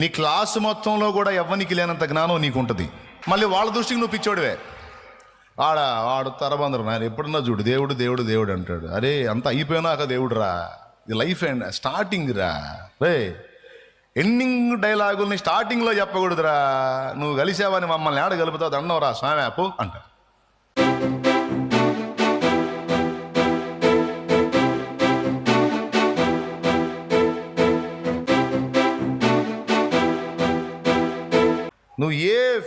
నీ క్లాసు మొత్తంలో కూడా ఎవ్వనికి లేనంత జ్ఞానం నీకుంటుంది. మళ్ళీ వాళ్ళ దృష్టికి నువ్వు పిచ్చోడివే. ఆడ ఆడు తరబందరు నాయన ఎప్పుడన్నా చూడు దేవుడు దేవుడు దేవుడు అంటాడు. అరే అంత అయిపోయినాక దేవుడు రా ఇది లైఫ్ అండ్ స్టార్టింగ్ రా. రే ఎండింగ్ డైలాగుల్ని స్టార్టింగ్లో చెప్పకూడదురా. నువ్వు కలిసావని మమ్మల్ని ఆడ కలుపుతావు దండం రా స్వామి అప్పు అంటారు.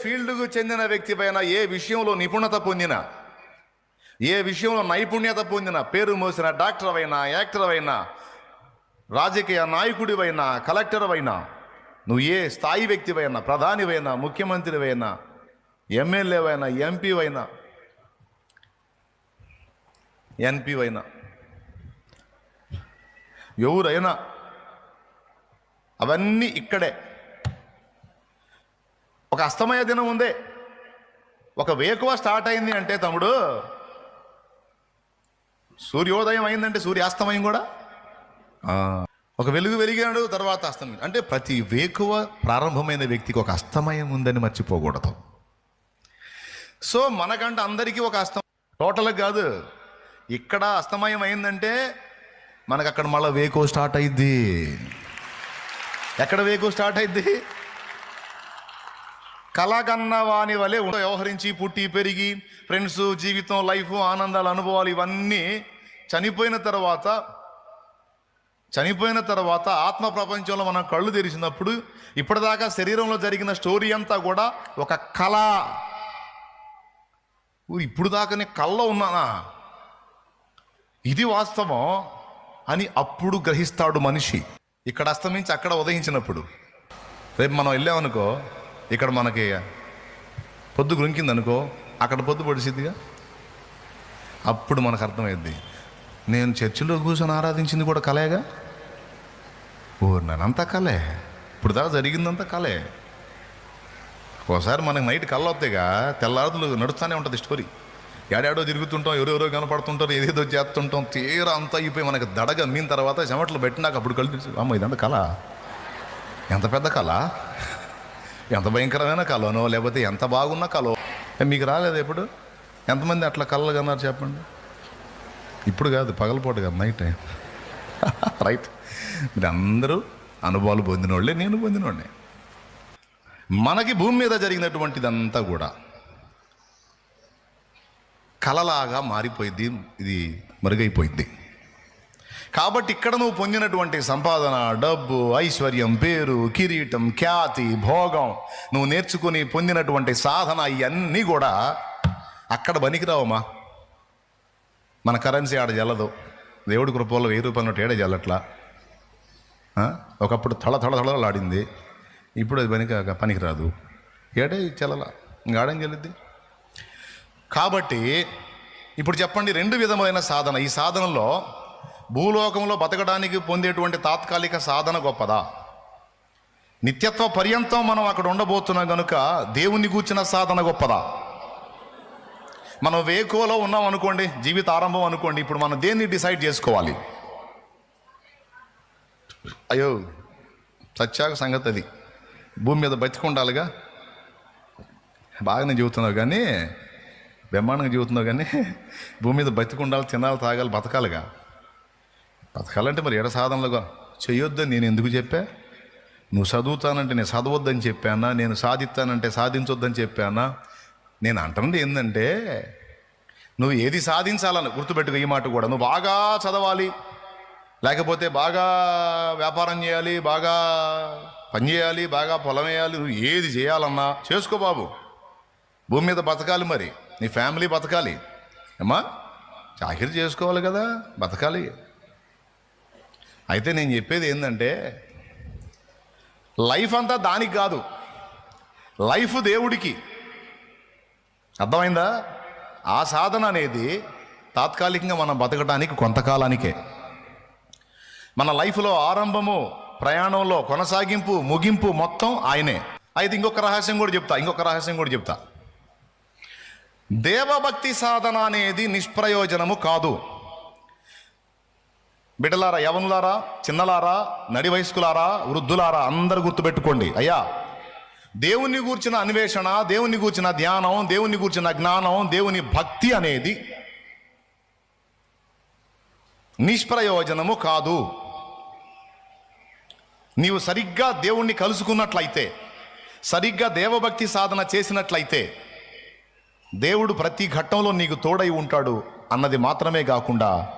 ఫీల్డ్కు చెందిన వ్యక్తి పైన ఏ విషయంలో నిపుణత పొందిన ఏ విషయంలో నైపుణ్యత పొందిన పేరు మోసిన డాక్టర్ అయినా యాక్టర్ అయినా రాజకీయ నాయకుడివైనా కలెక్టర్ అయినా నువ్వు ఏ స్థాయి వ్యక్తివైనా ప్రధానివైనా ముఖ్యమంత్రివైనా ఎమ్మెల్యేవైనా ఎంపీవైనా ఎన్పీవైనా ఎవరైనా అవన్నీ ఇక్కడే. ఒక అస్తమయ దినం ఉందే. ఒక వేకువ స్టార్ట్ అయింది అంటే తమ్ముడు సూర్యోదయం అయిందంటే సూర్యాస్తమయం కూడా? ఒక వెలుగు వెలిగాడు తర్వాత అస్తమయం. అంటే ప్రతి వేకువ ప్రారంభమైన వ్యక్తికి ఒక అస్తమయం ఉందని మర్చిపోకూడదు. సో మనకంటే అందరికీ ఒక అస్తమయం. టోటల్గా కాదు. ఇక్కడ అస్తమయం అయిందంటే మనకు అక్కడ మళ్ళీ వేకో స్టార్ట్ అయింది ఎక్కడ వేకో స్టార్ట్ అయింది కలగన్న వాని వలె వ్యవహరించి పుట్టి పెరిగి ఫ్రెండ్స్ జీవితం లైఫ్ ఆనందాలు అనుభవాలు ఇవన్నీ చనిపోయిన తర్వాత చనిపోయిన తర్వాత ఆత్మ ప్రపంచంలో మనం కళ్ళు తెరిచినప్పుడు ఇప్పటిదాకా శరీరంలో జరిగిన స్టోరీ అంతా కూడా ఒక కళ. ఇప్పుడు దాకా నేను కళ్ళలో ఉన్నానా? ఇది వాస్తవం అని అప్పుడు గ్రహిస్తాడు మనిషి. ఇక్కడ అస్తమించి అక్కడ ఉదయించినప్పుడు. రేపు మనం వెళ్ళామనుకో ఇక్కడ మనకి పొద్దు గురింకింది అనుకో అక్కడ పొద్దు పొడిసిద్దిగా? అప్పుడు మనకు అర్థమైద్ది. నేను చర్చిలో కూర్చొని ఆరాధించింది కూడా కలేగా? ఓ కలే. ఇప్పుడు దాకా జరిగిందంతా కలే. ఒకసారి మనకి నైట్ కళ్ళు వస్తాయిగా తెల్లారులు నడుస్తూనే ఉంటుంది స్టోరీ. ఏడాడో తిరుగుతుంటాం ఎవరెవరో కనపడుతుంటారు ఏదేదో చేస్తుంటాం తీర అంతా అయిపోయి మనకి దడగ మీన తర్వాత చెమటలు పెట్టినాక అప్పుడు కళ్ళు అమ్మ ఇదంతా కళ? ఎంత పెద్ద కళ? ఎంత భయంకరమైన కళనో లేకపోతే ఎంత బాగున్న కళ మీకు రాలేదు ఎప్పుడు ఎంతమంది అట్లా కళలు కన్నారు చెప్పండి? ఇప్పుడు కాదు పగలపోటు కాదు నైట్ టైం రైట్ మీరు అందరూ అనుభవాలు పొందినోళ్ళే నేను పొందినోళ్ళే మనకి భూమి మీద జరిగినటువంటిదంతా కూడా కలలాగా మారిపోయింది ఇది మరుగైపోయింది కాబట్టి ఇక్కడ నువ్వు పొందినటువంటి సంపాదన డబ్బు ఐశ్వర్యం పేరు కిరీటం ఖ్యాతి భోగం నువ్వు నేర్చుకుని పొందినటువంటి సాధన ఇవన్నీ కూడా అక్కడ పనికిరావమ్మా. మన కరెన్సీ ఆడ జల్లదు. దేవుడి కృపల్లో వెయ్యి రూపాయలు నోటు ఏడ జల్లట్లా? ఒకప్పుడు తళ తళ తళలాడింది ఇప్పుడు అది పనికి పనికిరాదు. ఏడే చెల్లల? ఇంకాడేం చెల్లిద్ది కాబట్టి ఇప్పుడు చెప్పండి రెండు విధమైన సాధన. ఈ సాధనలో భూలోకంలో బతకడానికి పొందేటువంటి తాత్కాలిక సాధన గొప్పదా? నిత్యత్వ పర్యంతం మనం అక్కడ ఉండబోతున్నాం కనుక దేవుని కూర్చిన సాధన గొప్పదా? మనం వేకువలో ఉన్నాం అనుకోండి జీవిత ఆరంభం అనుకోండి ఇప్పుడు మనం దేన్ని డిసైడ్ చేసుకోవాలి? అయ్యో సత్యాగ సంగతి అది. భూమి మీద బతికుండాలిగా? బాగానే చెబుతున్నావు కానీ బ్రహ్మాండంగా చెబుతున్నావు కానీ భూమి మీద బతికుండాలి తినాలి తాగాలి బతకాలిగా? బతకాలంటే మరి ఎడ సాధనలుగా? చేయొద్దని నేను ఎందుకు చెప్పా? నువ్వు చదువుతానంటే నేను చదవద్దని చెప్పానా? నేను సాధిస్తానంటే సాధించొద్దని చెప్పానా? నేను అంటున్నది ఏంటంటే నువ్వు ఏది సాధించాలని గుర్తుపెట్టుకో ఈ మాట కూడా. నువ్వు బాగా చదవాలి లేకపోతే బాగా వ్యాపారం చేయాలి బాగా పని చేయాలి బాగా పొలం వేయాలి నువ్వు ఏది చేయాలన్నా చేసుకో బాబు. భూమి మీద బతకాలి మరి. నీ ఫ్యామిలీ బతకాలి. అమ్మా జాగ్రత్త చేసుకోవాలి కదా బతకాలి. అయితే నేను చెప్పేది ఏంటంటే లైఫ్ అంతా దానికి కాదు లైఫ్ దేవుడికి. అర్థమైందా? ఆ సాధన అనేది తాత్కాలికంగా మనం బతకడానికి కొంతకాలానికే. మన లైఫ్లో ఆరంభము ప్రయాణంలో కొనసాగింపు ముగింపు మొత్తం ఆయనే. అయితే ఇంకొక రహస్యం కూడా చెప్తా ఇంకొక రహస్యం కూడా చెప్తా. దేవభక్తి సాధన అనేది నిష్ప్రయోజనము కాదు. బిడ్డలారా యవనులారా చిన్నలారా నడి వయస్కులారా వృద్ధులారా అందరు గుర్తుపెట్టుకోండి. అయ్యా దేవుని గూర్చిన అన్వేషణ దేవుని గూర్చిన ధ్యానం దేవుని గూర్చిన జ్ఞానం దేవుని భక్తి అనేది నిష్ప్రయోజనము కాదు. నీవు సరిగ్గా దేవుణ్ణి కలుసుకున్నట్లయితే సరిగ్గా దేవభక్తి సాధన చేసినట్లయితే దేవుడు ప్రతి ఘట్టంలో నీకు తోడై ఉంటాడు అన్నది మాత్రమే కాకుండా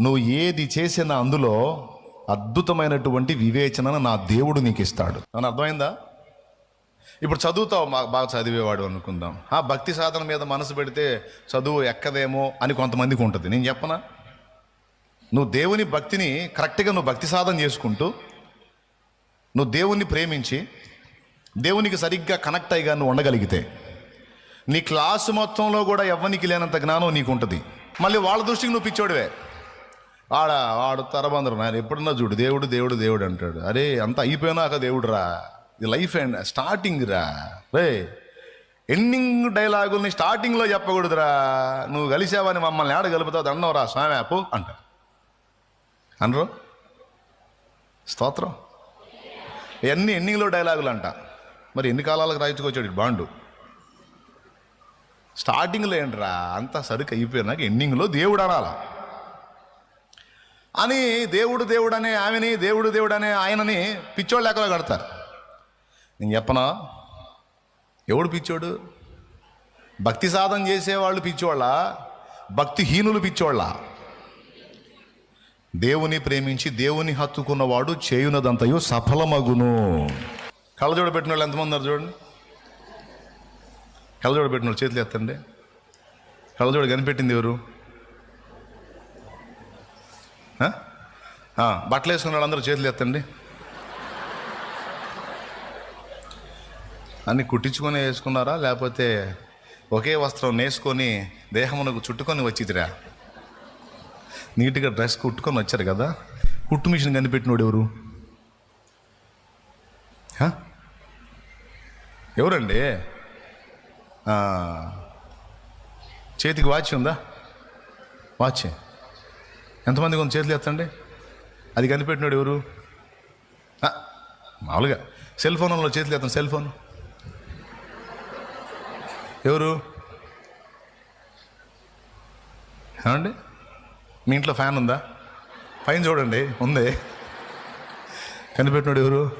నువ్వు ఏది చేసినా అందులో అద్భుతమైనటువంటి వివేచనను నా దేవుడు నీకు ఇస్తాడు అని అర్థమైందా? ఇప్పుడు చదువుతావు మా బాగా చదివేవాడు అనుకుందాం. ఆ భక్తి సాధన మీద మనసు పెడితే చదువు ఎక్కదేమో అని కొంతమందికి ఉంటుంది. నేను చెప్పనా? నువ్వు దేవుని భక్తిని కరెక్ట్గా నువ్వు భక్తి సాధన చేసుకుంటూ నువ్వు దేవుణ్ణి ప్రేమించి దేవునికి సరిగ్గా కనెక్ట్ అయ్యిగా నువ్వు ఉండగలిగితే నీ క్లాసు మొత్తంలో కూడా ఎవ్వనికి లేనంత జ్ఞానం నీకు ఉంటుంది మళ్ళీ వాళ్ళ దృష్టికి నువ్వు పిచ్చోడివే. ఆడ ఆడు తరబందరు నాయన ఎప్పుడన్నా చూడు దేవుడు దేవుడు దేవుడు అంటాడు. అరే అంత అయిపోయినాక దేవుడు రా ఇది లైఫ్ అండ్ స్టార్టింగ్ రా. రే ఎండింగ్ డైలాగుల్ని స్టార్టింగ్లో చెప్పకూడదురా. నువ్వు కలిసావని మమ్మల్ని ఆడ కలుపుతావు దండం రా స్వామి యాపు అంటారు అనరు? స్తోత్రం. ఇవన్నీ ఎండింగ్లో డైలాగులు అంట మరి ఎన్ని కాలాలకు రాయించుకొచ్చాడు బాండు? స్టార్టింగ్లో ఏంట్రా అంతా సరుకు అయిపోయినాక ఎండింగ్లో దేవుడు అనాలా? అని దేవుడు దేవుడు అనే ఆమెని దేవుడు దేవుడు అనే ఆయనని పిచ్చోళ్ళు లెక్కలో కడతారు? నేను చెప్పనా? ఎవడు పిచ్చోడు? భక్తి సాధన చేసేవాళ్ళు పిచ్చోళ్ళ? భక్తిహీనులు పిచ్చోళ్ళ? దేవుని ప్రేమించి దేవుని హత్తుకున్నవాడు చేయునదంతయు సఫలమగును. కళ్ళజోడ పెట్టిన వాళ్ళు ఎంతమంది ఉన్నారు చూడండి. కళ్ళజోడ పెట్టిన వాళ్ళు చేతులు ఎత్తండి. కళ్ళజోడ కనిపెట్టింది ఎవరు? బట్టలు వేసుకున్న వాళ్ళందరూ చేతులు ఎత్తండి. అన్ని కుట్టించుకొని వేసుకున్నారా? లేకపోతే ఒకే వస్త్రం నేసుకొని దేహమునకు చుట్టుకొని వచ్చిదిరా? నీట్గా డ్రెస్ కుట్టుకొని వచ్చారు కదా? కుట్టు మిషన్ కనిపెట్టినోడు ఎవరు? ఎవరండి? చేతికి వాచ్ ఉందా? వాచ్. ఎంతమంది కొంత చేతులు ఎత్తండి. అది కనిపెట్టినాడు ఎవరు? మామూలుగా. సెల్ ఫోన్లో చేతులు ఎత్తాను సెల్ ఫోన్. ఎవరు? ఏమండి? మీ ఇంట్లో ఫ్యాన్ ఉందా? పైన చూడండి ఉంది. కనిపెట్టినాడు ఎవరు?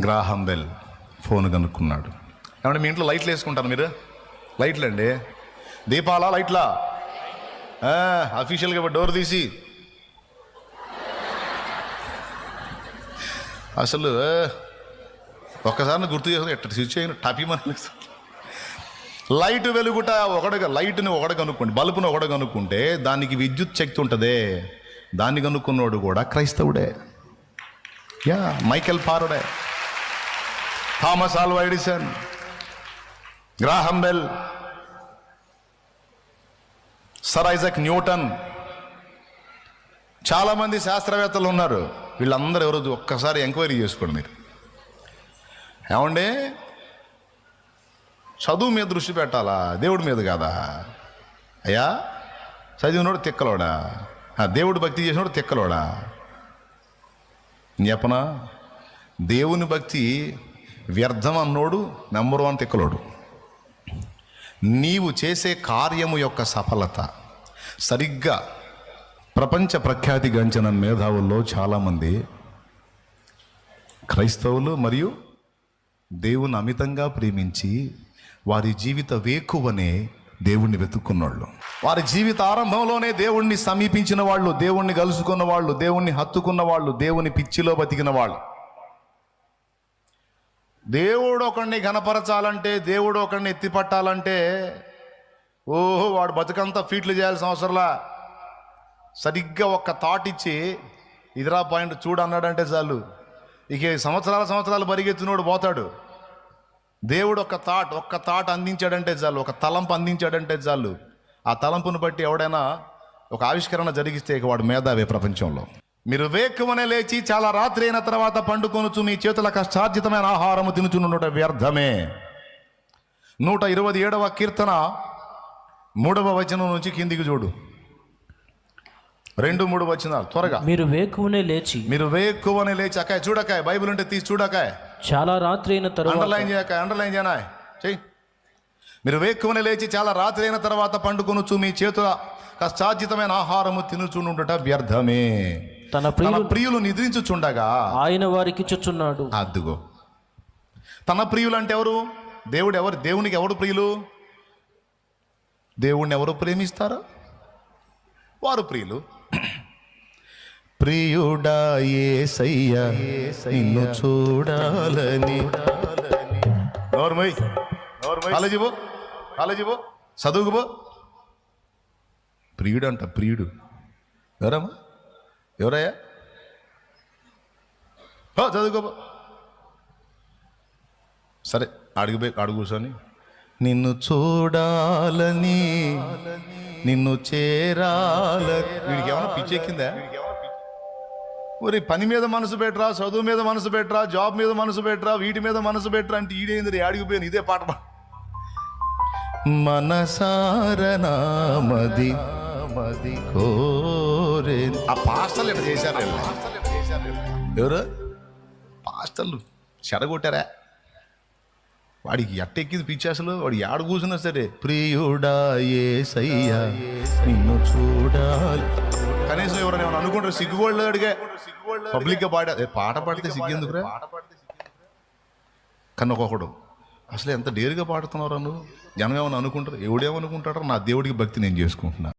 గ్రాహం బెల్ ఫోన్ కనుక్కున్నాడు. ఏమంటే మీ ఇంట్లో లైట్లు వేసుకుంటారు మీరు? లైట్లు అండి దీపాలా లైట్లా? అఫీషియల్గా డోర్ తీసి. అసలు ఒక్కసారి గుర్తు చేసుకుని ఎట్ట స్విచ్ అయిన టపీ మన లైట్ వెలుగుట ఒకటి లైట్ని ఒకటి కనుక్కోండి బల్బును ఒకటి కనుక్కుంటే దానికి విద్యుత్ శక్తి ఉంటుందే. దాన్ని కనుక్కున్నోడు కూడా క్రైస్తవుడే. యా Michael పారుడే Thomas Alva Edison. Graham Bell. Sir Isaac Newton. చాలామంది శాస్త్రవేత్తలు ఉన్నారు. వీళ్ళందరూ ఎవరు ఒక్కసారి ఎంక్వైరీ చేసుకోండి మీరు. ఏమండి? చదువు మీద దృష్టి పెట్టాలా? దేవుడి మీద కాదా? అయ్యా చదివినోడు తిక్కలోడా? దేవుడు భక్తి చేసినోడు తిక్కలోడా? చెప్పనా దేవుని భక్తి వ్యర్థం అన్నోడు నెంబర్ వన్ తిక్కలోడు. నీవు చేసే కార్యము యొక్క సఫలత. సరిగ్గా ప్రపంచ ప్రఖ్యాతి గంచిన మేధావుల్లో చాలామంది క్రైస్తవులు మరియు దేవుని అమితంగా ప్రేమించి వారి జీవిత వేకువనే దేవుణ్ణి వెతుక్కున్నాళ్ళు. వారి జీవిత ఆరంభంలోనే దేవుణ్ణి సమీపించిన వాళ్ళు దేవుణ్ణి కలుసుకున్న వాళ్ళు దేవుణ్ణి హత్తుకున్న వాళ్ళు దేవుని పిచ్చిలో బతికిన వాళ్ళు. దేవుడు ఒకడిని గణపరచాలంటే దేవుడు ఒకడిని ఎత్తిపట్టాలంటే ఓహో వాడు బతుకంతా ఫీట్లు చేయాల్సిన అవసరంలా. సరిగ్గా ఒక్క థాట్ ఇచ్చి ఇదిరా పాయింట్ చూడు అన్నాడంటే చాలు. ఇక సంవత్సరాల సంవత్సరాలు పరిగెత్తినోడు పోతాడు. దేవుడు ఒక థాట్ ఒక్క థాట్ అందించాడంటే చాలు ఒక తలంపు అందించాడంటే చాలు. ఆ తలంపును బట్టి ఎవడైనా ఒక ఆవిష్కరణ జరిగిస్తే ఇక వాడు మేధావే ప్రపంచంలో. మీరు వేకువనే లేచి చాలా రాత్రి అయిన తర్వాత పండుకొనుచు మీ చేతుల కష్టార్జితమైన ఆహారము తినుచునుట వ్యర్థమే. నూట ఇరవై ఏడవ కీర్తన మూడవ వచనం నుంచి కిందికి చూడు. రెండు మూడు వచనాలు త్వరగా. మీరు వేకువనే లేచి. మీరు వేక్కువని లేచి. అక్కాయ చూడకాయ బైబిల్ ఉంటే తీసి చూడకాయ చాలా రాత్రి అయిన తరువాత అండర్లైన్ చేయక అండర్లైన్ చేయనా చెయ్యి. మీరు వేక్కువని లేచి చాలా రాత్రి అయిన తర్వాత పండుకొనుచు మీ చేతుల కష్టార్జితమైన ఆహారము తినుచుండుట వ్యర్థమే. తన తన ప్రియులు ప్రియులు నిద్రించుచుండగా ఆయన వారికి చుచున్నాడు అద్దుగో తన ప్రియులు అంటే ఎవరు? దేవుడు ఎవరు? దేవునికి ఎవరు ప్రియులు? దేవుణ్ణి ఎవరు ప్రేమిస్తారా? వారు ప్రియులు. ప్రియుడా ఏసయ్య నిన్ను చూడాలని. నోర్మై కాలేజీ పో కాలేజీ పో చదువుకు పో ప్రియుడు. అంట ప్రియుడు ఎవరమ్మా? ఎవరయ్యా? చదువుకోబో చదువుకోపో. సరే అడిగిపోయి అడుగు కూర్చొని. నిన్ను చూడాలని నిన్ను చేరాల వీడికి ఏమైనా పిచ్చెక్కిందా ఒరే పని మీద మనసు పెట్టరా చదువు మీద మనసు పెట్టరా జాబ్ మీద మనసు పెట్టరా వీటి మీద మనసు పెట్టరా అంటే ఈడేంది ఆడిగిపోయాను ఇదే పాట మనసారనామది మది కోరే. ఆ పాస్టర్లు ఎట్లా చేశారు? ఎవరు? పాస్టర్లు. చెడగొట్టారా? వాడికి ఎట్టెక్కింది పిచ్చి అసలు వాడు యాడ కూర్చున్నా సరే ప్రియుడా ఏసయ్యా నిన్ను చూడాలి. కనీసం ఎవరైనా ఏమైనా అనుకుంటారు సిగ్గుగోళ్ళు అడిగే పబ్లిక్గా పాడా ఏ, పాట పాడితే సిగ్గెందుకురా కన్నా ఒక్కొక్కడు అసలు ఎంత డేరుగా పాడుతున్నారా నువ్వు? జనం ఏమైనా అనుకుంటారు? ఎవడేమనుకుంటాడో నా దేవుడికి భక్తి నేను చేసుకుంటున్నా.